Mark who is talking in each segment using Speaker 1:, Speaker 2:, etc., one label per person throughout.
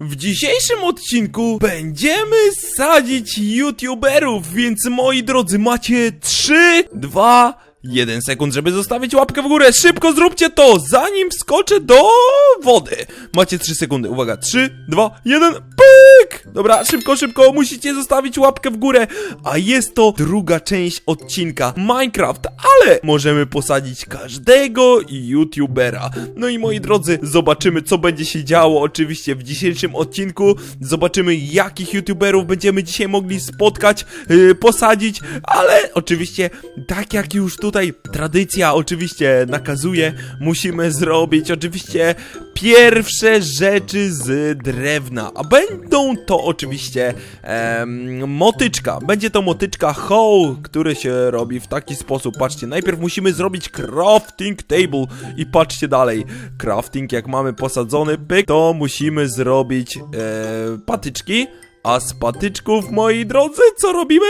Speaker 1: W dzisiejszym odcinku będziemy sadzić youtuberów, więc moi drodzy, macie 3, 2, 1 sekund, żeby zostawić łapkę w górę. Szybko zróbcie to, zanim wskoczę do wody. Macie 3 sekundy, uwaga, 3, 2, 1, pyk! Dobra, szybko, szybko, musicie zostawić łapkę w górę. A jest to druga część odcinka Minecraft, ale możemy posadzić każdego youtubera. No i moi drodzy, zobaczymy co będzie się działo oczywiście w dzisiejszym odcinku. Zobaczymy jakich youtuberów będziemy dzisiaj mogli spotkać, yy, posadzić, ale oczywiście tak jak już tutaj tradycja oczywiście nakazuje, musimy zrobić oczywiście pierwsze rzeczy z drewna, a będą to oczywiście em, motyczka. Będzie to motyczka hoe, który się robi w taki sposób. Patrzcie, najpierw musimy zrobić crafting table i patrzcie dalej. Crafting jak mamy posadzony pyk, to musimy zrobić e, patyczki, a z patyczków, moi drodzy, co robimy?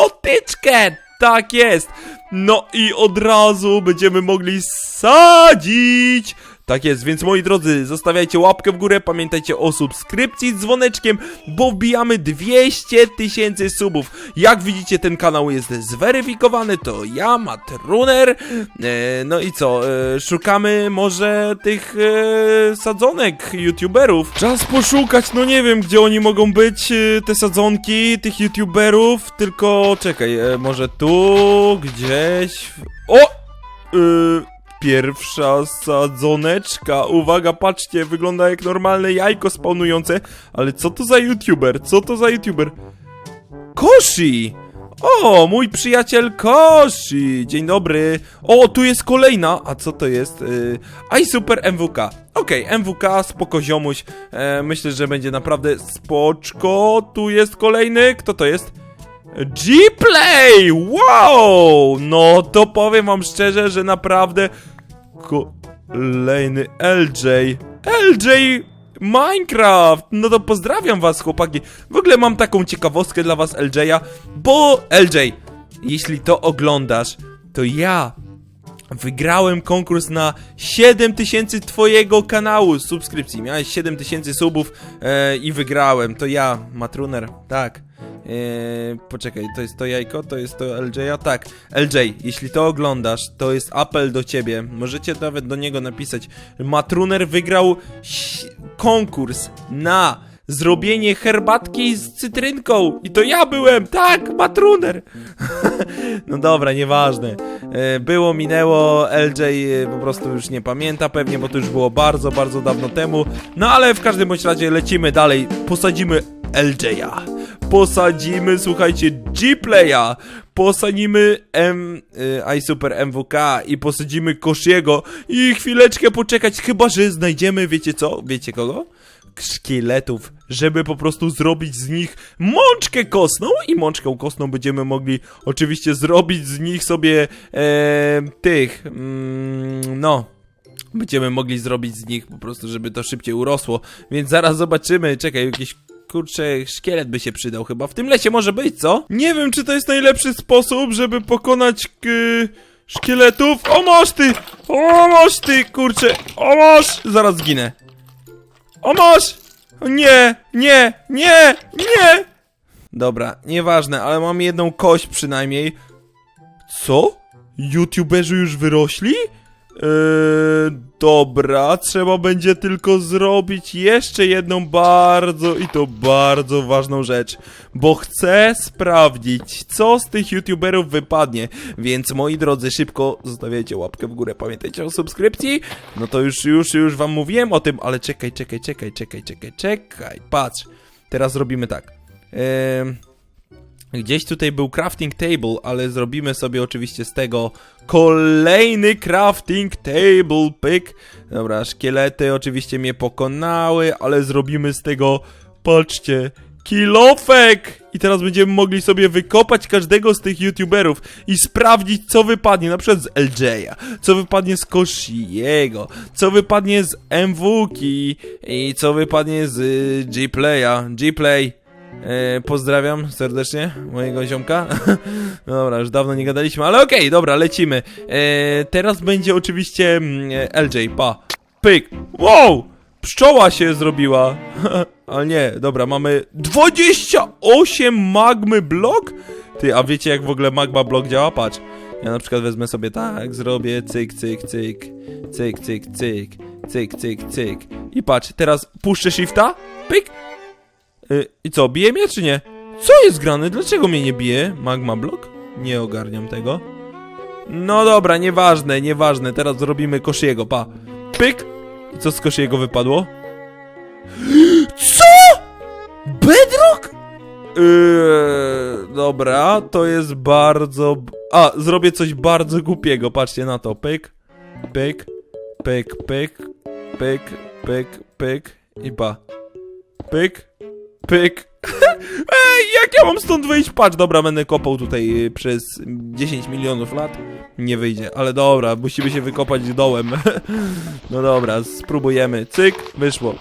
Speaker 1: Motyczkę! Tak jest! No i od razu będziemy mogli sadzić! Tak jest, więc moi drodzy, zostawiajcie łapkę w górę, pamiętajcie o subskrypcji z dzwoneczkiem, bo wbijamy 200 tysięcy subów. Jak widzicie, ten kanał jest zweryfikowany, to ja, Matruner. E, no i co, e, szukamy może tych e, sadzonek youtuberów. Czas poszukać, no nie wiem, gdzie oni mogą być, e, te sadzonki tych youtuberów, tylko czekaj, e, może tu, gdzieś... O! Yy, pierwsza sadzoneczka. Uwaga, patrzcie, wygląda jak normalne jajko spawnujące. Ale co to za youtuber? Co to za youtuber? Koshi! O, mój przyjaciel Koshi! Dzień dobry. O, tu jest kolejna. A co to jest? Yy, I Super MWK. Okej, MWK, spoko ziomuś. E, myślę, że będzie naprawdę spoczko. Tu jest kolejny. Kto to jest? G-Play! Wow! No to powiem wam szczerze, że naprawdę kolejny LJ. LJ Minecraft! No to pozdrawiam was chłopaki. W ogóle mam taką ciekawostkę dla was LJ'a, bo LJ, jeśli to oglądasz, to ja Wygrałem konkurs na 7000 twojego kanału subskrypcji. Miałeś 7000 subów e, i wygrałem. To ja, Matruner, tak. E, poczekaj, to jest to jajko, to jest to LJ-a? Tak. LJ, jeśli to oglądasz, to jest apel do ciebie. Możecie nawet do niego napisać. Matruner wygrał konkurs na zrobienie herbatki z cytrynką. I to ja byłem, tak, Matruner. no dobra, nieważne. E, Było, minęło, LJ e, po prostu już nie pamięta pewnie, bo to już było bardzo, bardzo dawno temu. No ale w każdym bądź razie lecimy dalej. Posadzimy LJ-a. Posadzimy, słuchajcie, G-Playa. Posadzimy M, y, iSuper MWK i posadzimy Koshiego i chwileczkę poczekać, chyba że znajdziemy, wiecie co? Wiecie kogo? szkieletów, żeby po prostu zrobić z nich mączkę kostną i mączką kostną będziemy mogli oczywiście zrobić z nich sobie e, tych, mm, no, będziemy mogli zrobić z nich po prostu, żeby to szybciej urosło, więc zaraz zobaczymy, czekaj, jakiś kurczę, szkielet by się przydał chyba, w tym lesie może być, co? Nie wiem, czy to jest najlepszy sposób, żeby pokonać k- szkieletów, o masz ty, o masz ty, kurczę, o masz, zaraz zginę. O masz! Nie, nie, nie, nie! Dobra, nieważne, ale mam jedną kość przynajmniej. Co? YouTuberzy już wyrośli? Eee, dobra, trzeba będzie tylko zrobić jeszcze jedną bardzo i to bardzo ważną rzecz, bo chcę sprawdzić, co z tych YouTuberów wypadnie, więc moi drodzy, szybko zostawiajcie łapkę w górę, pamiętajcie o subskrypcji, no to już, już, już wam mówiłem o tym, ale czekaj, czekaj, czekaj, czekaj, czekaj, czekaj, patrz, teraz robimy tak, eee... Gdzieś tutaj był crafting table, ale zrobimy sobie oczywiście z tego kolejny crafting table, pyk. Dobra, szkielety oczywiście mnie pokonały, ale zrobimy z tego, patrzcie, kilofek! I teraz będziemy mogli sobie wykopać każdego z tych youtuberów i sprawdzić, co wypadnie, na przykład z LJ'a, co wypadnie z Koshiego, co wypadnie z MWki i co wypadnie z G-Playa. G-Play, E, pozdrawiam serdecznie mojego ziomka. dobra, już dawno nie gadaliśmy, ale okej, dobra, lecimy. E, teraz będzie oczywiście mm, e, LJ, pa. Pyk. Wow! pszczoła się zrobiła. Ale nie, dobra, mamy 28 magmy blok? Ty, a wiecie jak w ogóle magma blok działa? Patrz. Ja na przykład wezmę sobie tak, zrobię cyk, cyk, cyk, cyk, cyk, cyk, cyk, cyk, cyk. I patrz, teraz puszczę shifta, pyk. Y, I co, bije mnie czy nie? Co jest grane? Dlaczego mnie nie bije? Magma blok? Nie ogarniam tego. No dobra, nieważne, nieważne. Teraz zrobimy Koshiego, pa. Pyk. I co z Koshiego wypadło? Co? Bedrock? Yy, dobra, to jest bardzo... A, zrobię coś bardzo głupiego, patrzcie na to. Pyk, pyk, pyk, pyk, pyk, pyk, pyk i pa. Pyk, pyk. Ej, jak ja mam stąd wyjść? Patrz, dobra, będę kopał tutaj y, przez 10 milionów lat. Nie wyjdzie, ale dobra, musimy się wykopać dołem. No dobra, spróbujemy. Cyk, wyszło.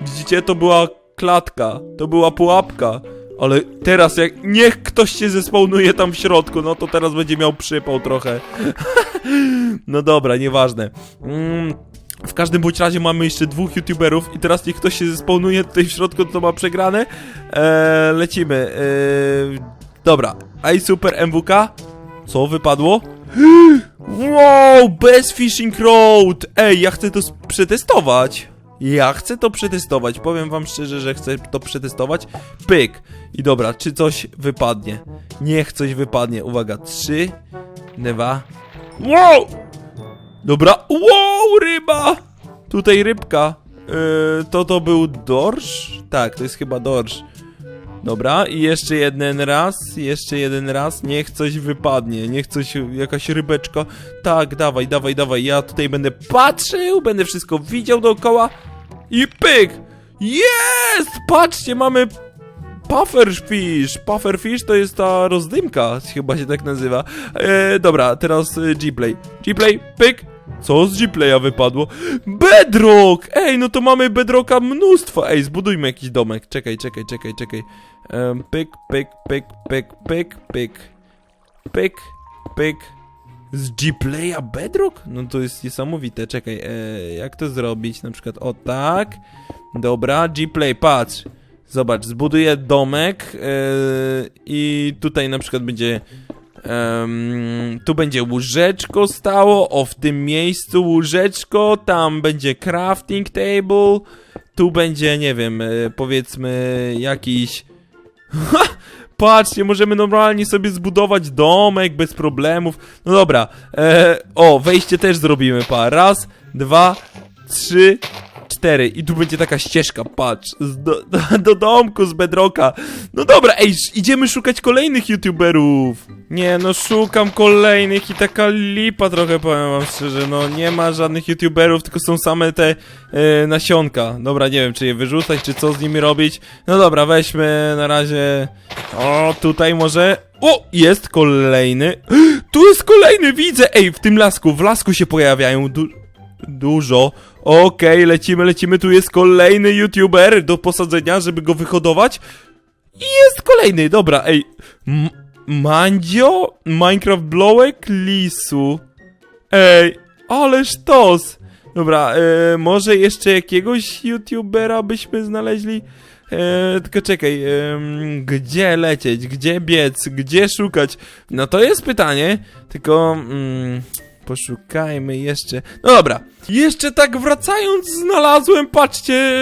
Speaker 1: Widzicie, to była klatka, to była pułapka. Ale teraz jak niech ktoś się zespawnuje tam w środku, no to teraz będzie miał przypał trochę. No dobra, nieważne. Mm, w każdym bądź razie mamy jeszcze dwóch youtuberów i teraz niech ktoś się zespawnuje tutaj w środku, to ma przegrane. Eee, lecimy. Eee, dobra, i super MWK. Co wypadło? Wow, bez Fishing Road! Ej, ja chcę to przetestować. Ja chcę to przetestować. Powiem wam szczerze, że chcę to przetestować. Pyk. I dobra, czy coś wypadnie? Niech coś wypadnie. Uwaga, trzy, dwa. Wow! Dobra, wow, ryba! Tutaj rybka. Yy, to to był dorsz? Tak, to jest chyba dorsz. Dobra, i jeszcze jeden raz, jeszcze jeden raz, niech coś wypadnie, niech coś, jakaś rybeczka. Tak, dawaj, dawaj, dawaj, ja tutaj będę patrzył, będę wszystko widział dookoła i pyk! Jest! Patrzcie, mamy pufferfish, pufferfish to jest ta rozdymka, chyba się tak nazywa. E, dobra, teraz e, G-Play, G-Play, pyk! Co z G-Playa wypadło? Bedrock! Ej, no to mamy Bedrocka mnóstwo. Ej, zbudujmy jakiś domek. Czekaj, czekaj, czekaj, czekaj. Em, pyk, pyk, pyk, pyk, pyk, pyk. Pyk, pyk. Z G-Playa Bedrock? No to jest niesamowite. Czekaj, e, jak to zrobić? Na przykład o tak. Dobra, G-Play, patrz. Zobacz, zbuduję domek e, i tutaj na przykład będzie Em, tu będzie łóżeczko stało, o w tym miejscu łóżeczko, tam będzie crafting table, tu będzie, nie wiem, e, powiedzmy jakiś... Patrzcie, możemy normalnie sobie zbudować domek bez problemów. No dobra, e, o, wejście też zrobimy, pa. Raz, dwa, trzy, cztery. I tu będzie taka ścieżka, patrz, do, do, do domku z Bedrocka. No dobra, ej, idziemy szukać kolejnych youtuberów. Nie, no szukam kolejnych i taka lipa trochę, powiem wam szczerze, no nie ma żadnych youtuberów, tylko są same te e, nasionka. Dobra, nie wiem, czy je wyrzucać, czy co z nimi robić. No dobra, weźmy na razie... O, tutaj może... O, jest kolejny. Tu jest kolejny, widzę! Ej, w tym lasku, w lasku się pojawiają du dużo. Okej, lecimy, lecimy, tu jest kolejny youtuber do posadzenia, żeby go wyhodować. I jest kolejny, dobra, ej. M? Minecraft Blowek? Lisu. Ej, ale sztos. Dobra, e, może jeszcze jakiegoś youtubera byśmy znaleźli? E, tylko czekaj, em, gdzie lecieć, gdzie biec, gdzie szukać? No to jest pytanie, tylko... Mm, Poszukajmy jeszcze. No dobra. Jeszcze tak wracając, znalazłem, patrzcie,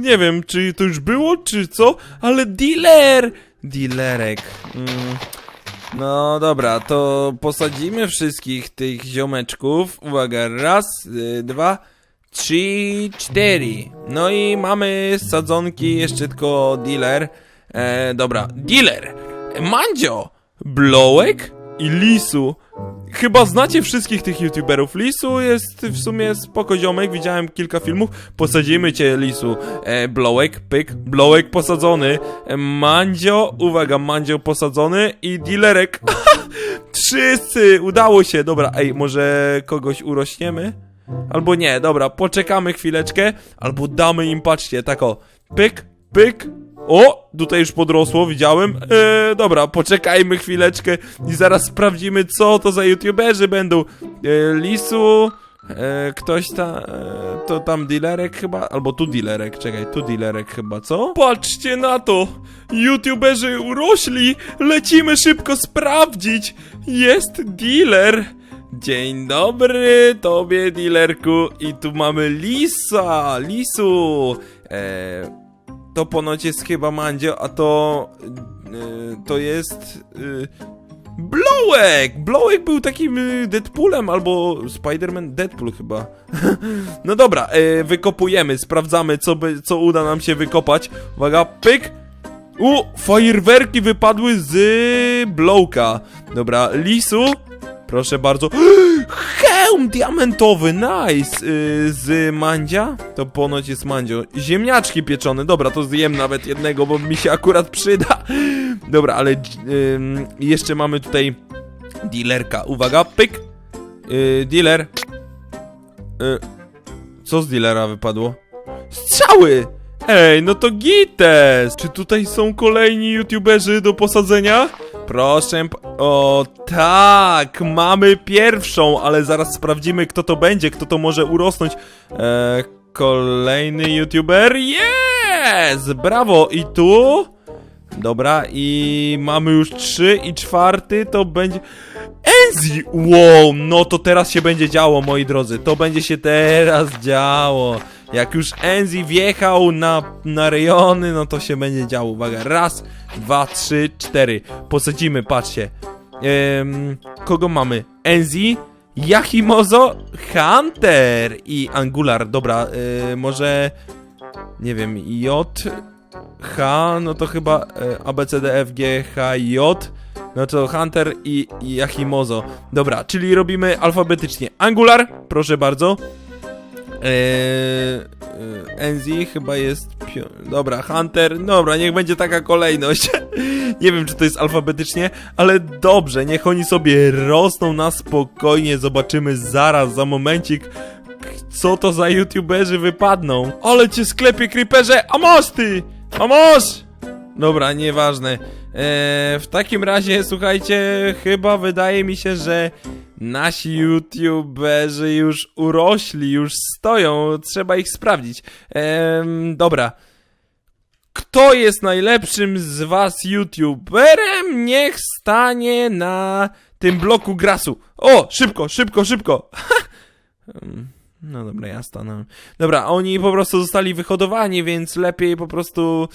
Speaker 1: nie wiem, czy to już było, czy co, ale dealer! Dealerek. Mm. No dobra, to posadzimy wszystkich tych ziomeczków. Uwaga, raz, y, dwa, trzy, cztery. No i mamy sadzonki, jeszcze tylko dealer. E, dobra, dealer, Mandzio, Blowek i Lisu. Chyba znacie wszystkich tych youtuberów. Lisu jest w sumie spoko ziomek, widziałem kilka filmów. Posadzimy cię, Lisu. E, Blowek, pyk, Blowek posadzony. E, Mandzio, uwaga, Mandzio posadzony i dealerek. Wszyscy, udało się. Dobra, ej, może kogoś urośniemy? Albo nie, dobra, poczekamy chwileczkę, albo damy im, patrzcie, tak o, pyk, pyk, o, tutaj już podrosło, widziałem, eee, dobra, poczekajmy chwileczkę i zaraz sprawdzimy, co to za youtuberzy będą. Eee, Lisu, E, ktoś ta, e, to tam dealerek chyba, albo tu dealerek, czekaj, tu dealerek chyba, co? Patrzcie na to! YouTuberzy urośli! Lecimy szybko sprawdzić! Jest dealer! Dzień dobry tobie, dealerku! I tu mamy Lisa! Lisu! E, to ponoć jest chyba Mandzio, a to... E, to jest... E, Blowek! Blowek był takim y, Deadpoolem albo Spider-Man Deadpool chyba. no dobra, e, wykopujemy, sprawdzamy co, by, co uda nam się wykopać. Uwaga, pyk! U, fajerwerki wypadły z Blowka. Dobra, Lisu, proszę bardzo. Hełm diamentowy, nice! Y, z Mandzia? To ponoć jest Mandzio. Ziemniaczki pieczone, dobra, to zjem nawet jednego, bo mi się akurat przyda. Dobra, ale ym, jeszcze mamy tutaj dealerka. Uwaga, pyk! Yy, dealer. Yy, co z dealera wypadło? Strzały! Ej, no to gites! Czy tutaj są kolejni youtuberzy do posadzenia? Proszę, o tak, mamy pierwszą, ale zaraz sprawdzimy kto to będzie, kto to może urosnąć. E, kolejny youtuber, jest! Brawo, i tu? Dobra, i mamy już trzy i czwarty to będzie... Enzi! Wow, no to teraz się będzie działo, moi drodzy. To będzie się teraz działo. Jak już Enzi wjechał na, na rejony, no to się będzie działo. Uwaga, raz, dwa, trzy, cztery. Posadzimy, patrzcie. Kogo mamy? Enzi, Yahimozo, Hunter i Angular. Dobra, y, może... Nie wiem, J... H, no to chyba e, A, B, C, D, F, G, H, J. No to Hunter i, i Yahimozo. Dobra, czyli robimy alfabetycznie. Angular, proszę bardzo. Eee, e, Enzi chyba jest. Dobra, Hunter. Dobra, niech będzie taka kolejność. Nie wiem, czy to jest alfabetycznie, ale dobrze, niech oni sobie rosną na spokojnie. Zobaczymy zaraz, za momencik, co to za youtuberzy wypadną. Ale cię sklepie, creeperze! A masz ty! A masz! Dobra, nieważne. Eee, w takim razie, słuchajcie, chyba wydaje mi się, że nasi youtuberzy już urośli, już stoją, trzeba ich sprawdzić. Eee, dobra. Kto jest najlepszym z was youtuberem? Niech stanie na tym bloku grasu. O, szybko, szybko, szybko. No dobra, ja stanę. Dobra, oni po prostu zostali wyhodowani, więc lepiej po prostu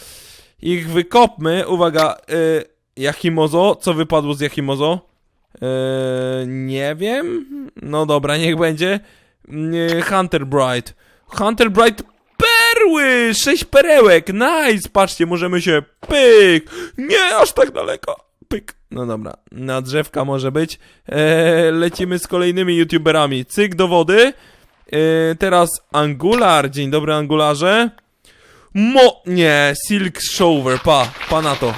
Speaker 1: ich wykopmy. Uwaga, y, Yahimozo, co wypadło z Yahimozo? Y, nie wiem. No dobra, niech będzie. Y, Hunter Bright. Hunter Bright perły! Sześć perełek, nice! Patrzcie, możemy się pyk! Nie, aż tak daleko. Pyk. No dobra, na drzewka może być. E, lecimy z kolejnymi youtuberami. Cyk do wody. E, teraz Angular. Dzień dobry, Angularze. Mo... Nie, Silk Shower, pa, pa na to.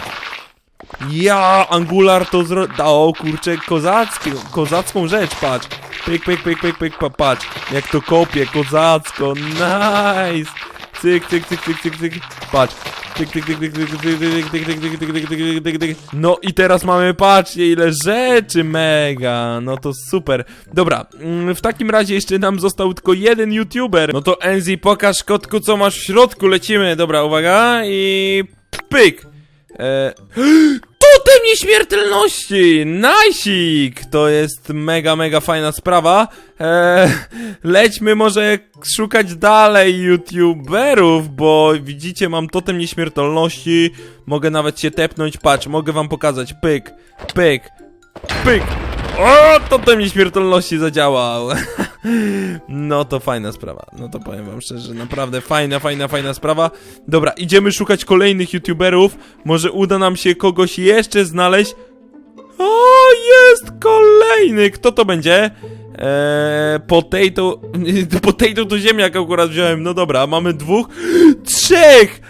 Speaker 1: Ja, Angular to zro... O kurczę, kozackie, kozacką rzecz, patrz. Pyk, pyk, pyk, pyk, pyk, pa, patrz. Jak to kopie, kozacko, nice. Cyk, cyk, cyk, cyk, cyk, cyk, patrz. Tyk, tyk, tyk, tyk, tyk, tyk, tyk, tyk, tyk, tyk, tyk, tyk, tyk, tyk. No i teraz mamy, patrzcie, ile rzeczy, mega, no to super. Dobra, mm, w takim razie jeszcze nam został tylko jeden youtuber. No to Enzi, pokaż kotku, co masz w środku, lecimy. Dobra, uwaga i pyk. E... Totem nieśmiertelności! Najsik! To jest mega, mega fajna sprawa. Eee, lećmy może szukać dalej youtuberów, bo widzicie, mam totem nieśmiertelności. Mogę nawet się tepnąć, patrz, mogę wam pokazać. Pyk, pyk, pyk. O, totem nieśmiertelności zadziałał. No to fajna sprawa. No to powiem wam szczerze, naprawdę fajna, fajna, fajna sprawa. Dobra, idziemy szukać kolejnych youtuberów. Może uda nam się kogoś jeszcze znaleźć. O, jest kolejny! Kto to będzie? Eee, potato... Potato to ziemniak akurat wziąłem. No dobra, mamy dwóch. Trzech!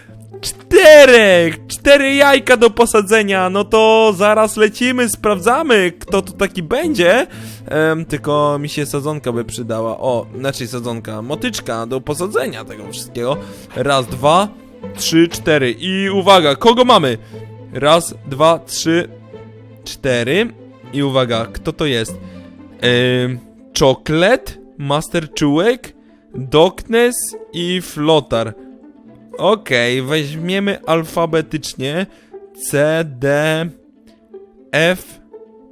Speaker 1: Czterech! Cztery jajka do posadzenia. No to zaraz lecimy, sprawdzamy, kto to taki będzie. Em, tylko mi się sadzonka by przydała. O, znaczy sadzonka, motyczka do posadzenia tego wszystkiego. Raz, dwa, trzy, cztery. I uwaga, kogo mamy? Raz, dwa, trzy, cztery. I uwaga, kto to jest? Ym, czoklet, Master Czułek, Doknes i Flotar. Okej, weźmiemy alfabetycznie C, D, F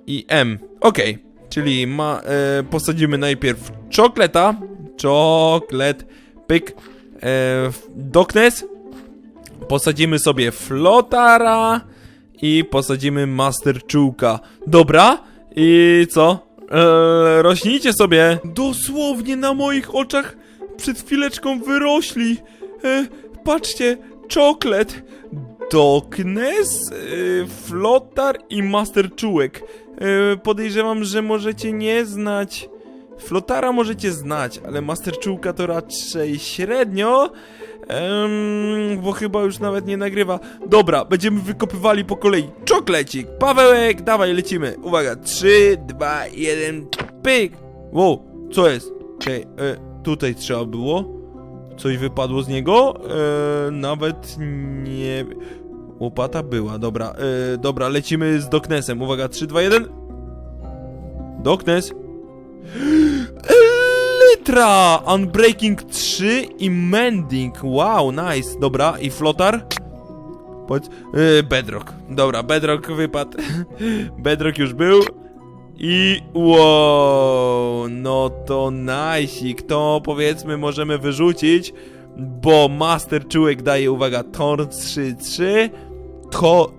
Speaker 1: i M. Okej, czyli ma, e, posadzimy najpierw czokleta, czoklet, pyk, e, Doknes, posadzimy sobie Flotara i posadzimy Master Czułka. Dobra, i co? E, rośnijcie sobie. Dosłownie na moich oczach przed chwileczką wyrośli. E, patrzcie, czoklet, Doknes, e, Flotar i Master Czułek. E, podejrzewam, że możecie nie znać. Flotara możecie znać, ale Master Czułka to raczej średnio. Bo chyba już nawet nie nagrywa. Dobra, będziemy wykopywali po kolei. Czoklecik, Pawełek, dawaj, lecimy. Uwaga, 3, 2, 1, pyk. Wow, co jest? Czekaj, e, tutaj trzeba było. Coś wypadło z niego? E, nawet nie... Łopata była, dobra. E, dobra, lecimy z Doknesem. Uwaga, 3, 2, 1. Doknes. Elytra! Unbreaking 3 i Mending. Wow, nice. Dobra, i Flotar? Powiedz. Yy, Bedrock. Dobra, Bedrock wypadł. Bedrock już był. I wow, no to najsik, to powiedzmy możemy wyrzucić, bo Master Czułek daje, uwaga, Torn 3-3, to,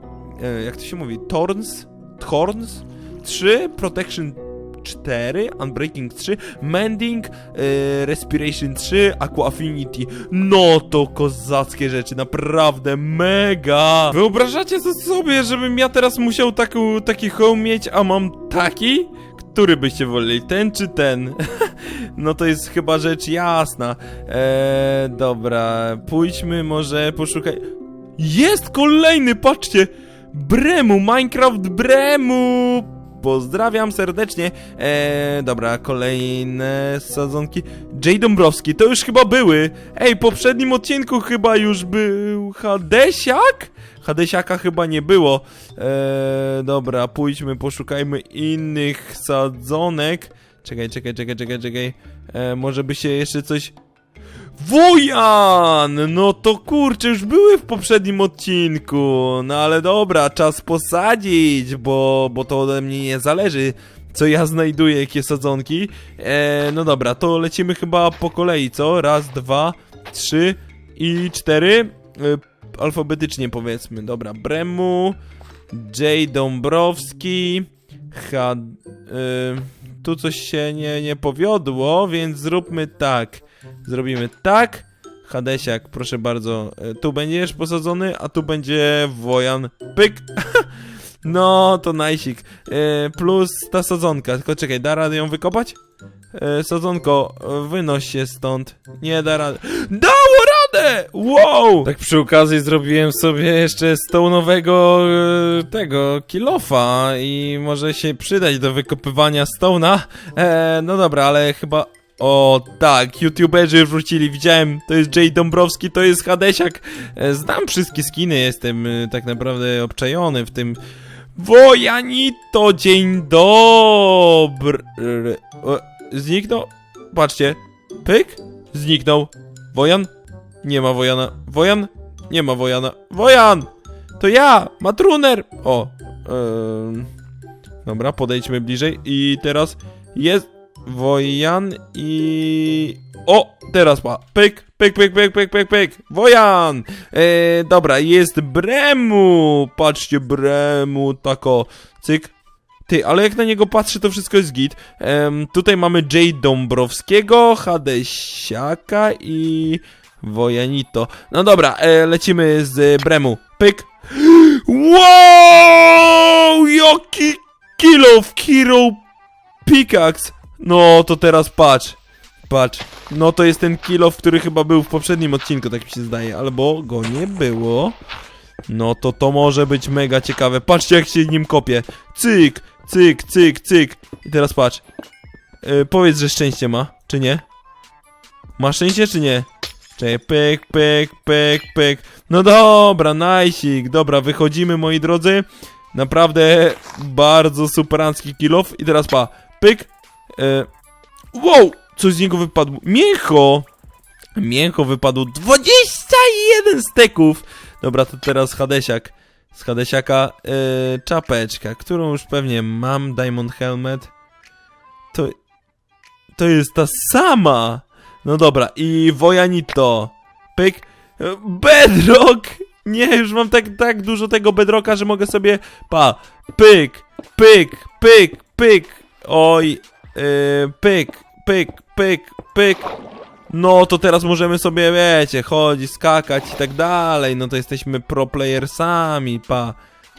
Speaker 1: jak to się mówi, Torns, Torns 3, Protection 4, Unbreaking 3, Mending, e, Respiration 3, Aqua Affinity. No to kozackie rzeczy, naprawdę mega! Wyobrażacie sobie, żebym ja teraz musiał taką, taki home mieć, a mam taki? Który byście woleli, ten czy ten? no to jest chyba rzecz jasna. Eee, dobra, pójdźmy może, poszukaj... Jest kolejny, patrzcie! Bremu, Minecraft Bremu! Pozdrawiam serdecznie. Eee, dobra, kolejne sadzonki. J. Dąbrowski, to już chyba były. Ej, w poprzednim odcinku chyba już był Hadesiak? Hadesiaka chyba nie było. Eee, dobra, pójdźmy, poszukajmy innych sadzonek. Czekaj, czekaj, czekaj, czekaj, czekaj. Eee, może by się jeszcze coś... Wojan! No to kurczę, już były w poprzednim odcinku. No ale dobra, czas posadzić, bo, bo to ode mnie nie zależy, co ja znajduję, jakie sadzonki. E, no dobra, to lecimy chyba po kolei, co? Raz, dwa, trzy i cztery. E, alfabetycznie powiedzmy. Dobra, Bremu, J. Dąbrowski, H... E, tu coś się nie, nie powiodło, więc zróbmy tak. Zrobimy tak. Hadesiak, proszę bardzo, e, tu będziesz posadzony, a tu będzie Wojan. Pyk! No, to najsik. E, plus ta sadzonka. Tylko czekaj, da radę ją wykopać? E, sadzonko, wynoś się stąd. Nie da rady. Dało radę! Wow! Tak przy okazji zrobiłem sobie jeszcze stone'owego e, tego kilofa i może się przydać do wykopywania stone'a. E, no dobra, ale chyba o tak, youtuberzy wrócili, widziałem, to jest Jay Dąbrowski, to jest Hadesiak. E, Znam wszystkie skiny, jestem e, tak naprawdę obczajony w tym. Wojanito, dzień dobry. Zniknął? Patrzcie, pyk, zniknął. Wojan? Nie ma Wojana. Wojan? Nie ma Wojana. Wojan! To ja, Matruner! O, em, dobra, podejdźmy bliżej i teraz jest Wojan i... O! Teraz pa! Pyk, pyk, pyk, pyk, pyk, pyk, pyk! Wojan! E, dobra, jest Bremu! Patrzcie, Bremu, tako, cyk. Ty, ale jak na niego patrzę, to wszystko jest git. Tutaj mamy J. Dąbrowskiego, Hadesiaka i... Wojanito. No dobra, e, lecimy z Bremu. Pyk. Wow! Jaki kilo w Hero Pickaxe! No to teraz patrz. Patrz. No to jest ten kill który chyba był w poprzednim odcinku, tak mi się zdaje. Albo go nie było. No to to może być mega ciekawe. Patrzcie jak się nim kopie. Cyk, cyk, cyk, cyk. I teraz patrz. Yy, powiedz, że szczęście ma, czy nie? Ma szczęście, czy nie? Czekaj, pyk, pyk, pyk, pyk. No dobra, najsik. Dobra, wychodzimy moi drodzy. Naprawdę bardzo superancki kill I teraz pa. Pyk. E, wow! coś z niego wypadło. Mięcho! Mięcho wypadło 21 steków! Dobra, to teraz Hadesiak. Z Hadesiaka yy, czapeczka, którą już pewnie mam. Diamond Helmet. To... To jest ta sama! No dobra, i Wojanito. Pyk. E, Bedrock! Nie, już mam tak, tak dużo tego bedrocka, że mogę sobie... Pa. Pyk, pyk, pyk, pyk. Oj. Yy, pyk, pyk, pyk, pyk. No to teraz możemy sobie, wiecie, chodzić, skakać i tak dalej. No to jesteśmy pro playersami, pa.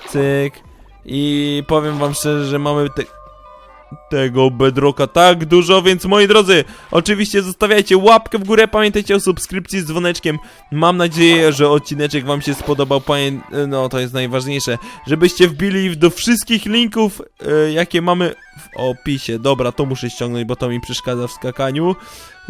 Speaker 1: Cyk. I powiem wam szczerze, że mamy te, tego bedrocka tak dużo, więc moi drodzy, oczywiście zostawiajcie łapkę w górę, pamiętajcie o subskrypcji z dzwoneczkiem. Mam nadzieję, że odcineczek wam się spodobał, pamię... no to jest najważniejsze, żebyście wbili do wszystkich linków, e, jakie mamy w opisie. Dobra, to muszę ściągnąć, bo to mi przeszkadza w skakaniu.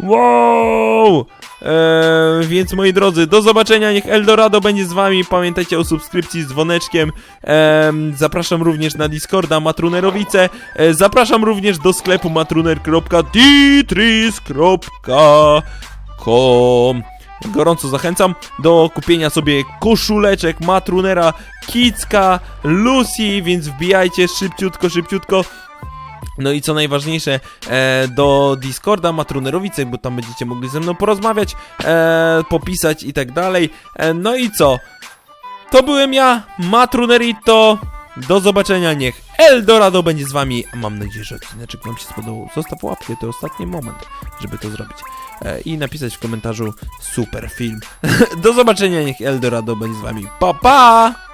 Speaker 1: Wow! Eee, więc moi drodzy, do zobaczenia, niech Eldorado będzie z wami, pamiętajcie o subskrypcji z dzwoneczkiem, Em, zapraszam również na Discorda Matrunerowice, e, zapraszam również do sklepu matruner.ditris.com Gorąco zachęcam do kupienia sobie koszuleczek Matrunera, Kicka, Lucy, więc wbijajcie szybciutko, szybciutko. No i co najważniejsze, e, do Discorda Matrunerowice, bo tam będziecie mogli ze mną porozmawiać, e, popisać i tak dalej. E, no i co? To byłem ja, Matrunerito. Do zobaczenia, niech Eldorado będzie z wami. Mam nadzieję, że odcineczek wam się spodobał. Zostaw łapkę, to ostatni moment, żeby to zrobić. E, I napisać w komentarzu super film. Do zobaczenia, niech Eldorado będzie z wami. Pa, pa!